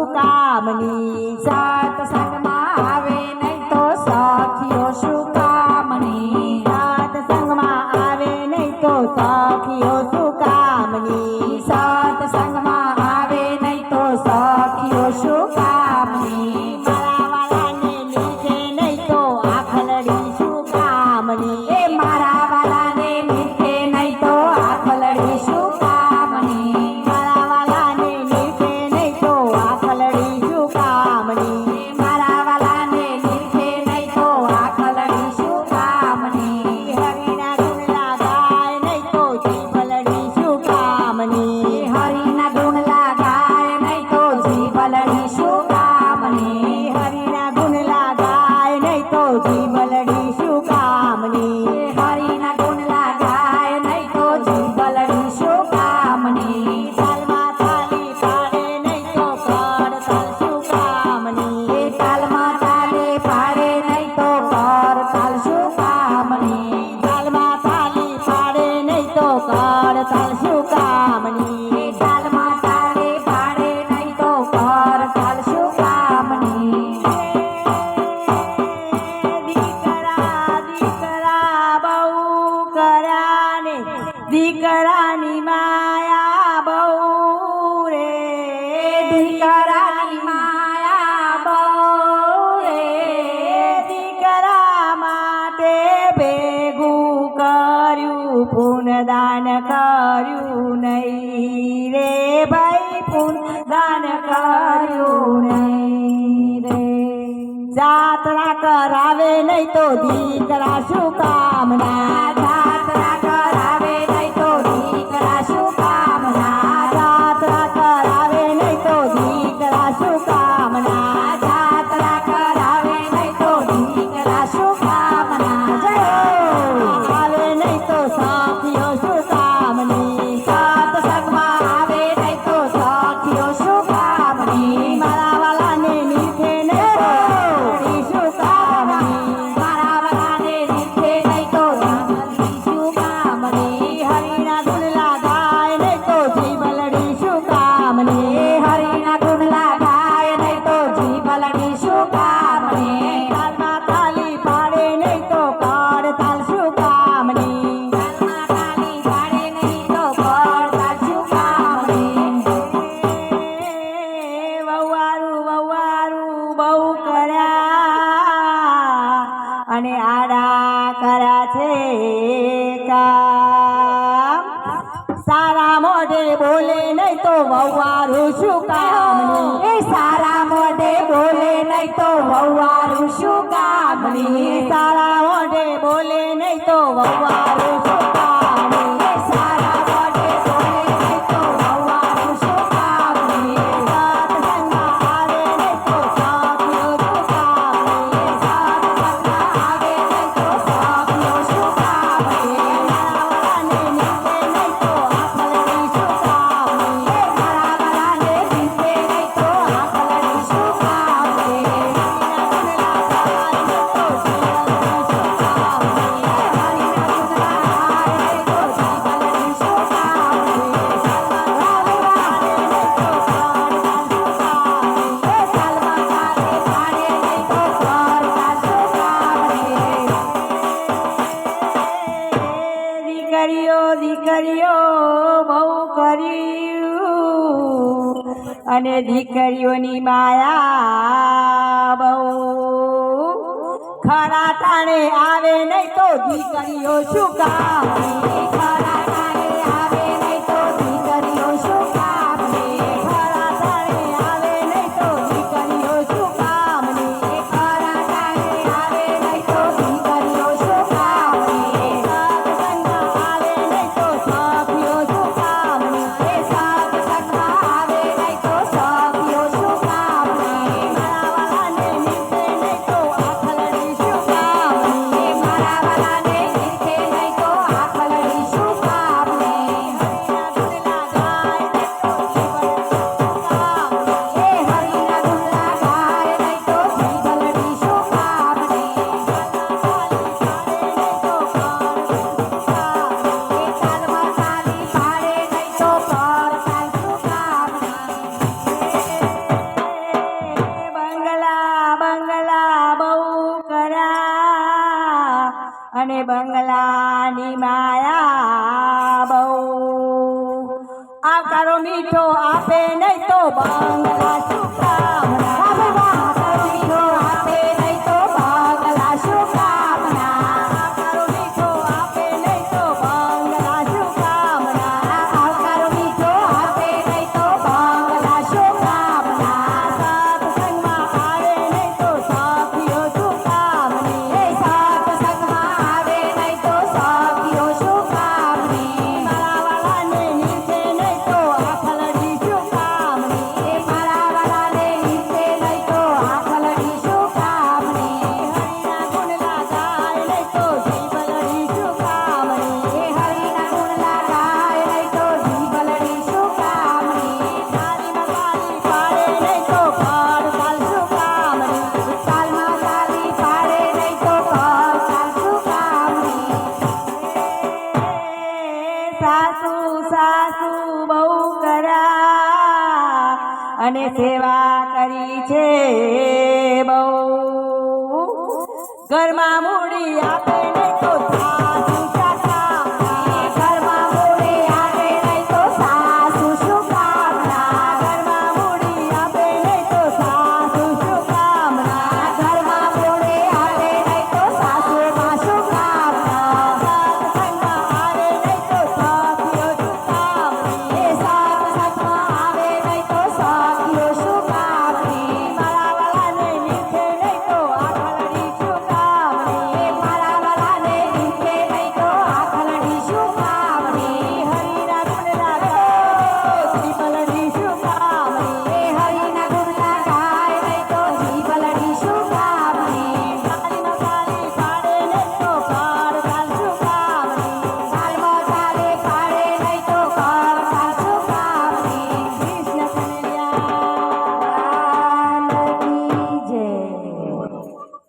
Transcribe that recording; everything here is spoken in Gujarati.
तुका मनी सात सात દીકરાની માયા બહુ રે, દીકરાની માયા બહુ રે, દીકરા માટે ભેગું કર્યું, પૂનદાન કર્યું નહીં રે ભાઈ, પૂનદાન કર્યું નહીં રે. જાત્રા કરાવે નહીં તો દીકરા શું કામના અને આડા કરા છે કામ. સારા મોઢે બોલે નહીં તો વવારું શું કામ એ સારા મોઢે બોલે નહીં તો વવારું શું કામ સારા મોઢે બોલે નહીં તો વવારું કર્યો દીકરીઓ, બહુ કર્યું. અને દીકરીઓની માયા બહુ ખરા ટાણે આવે નહીં તો દીકરીઓ શું કામ? ખરા અને બંગલાની માયા બહુ. આકારો મીઠો આપે નહીં તો બંગલા સુકામ સાસુ બહુ કર્યા અને સેવા કરી છે બહુ. ઘરમાં મૂડી આપે ને તો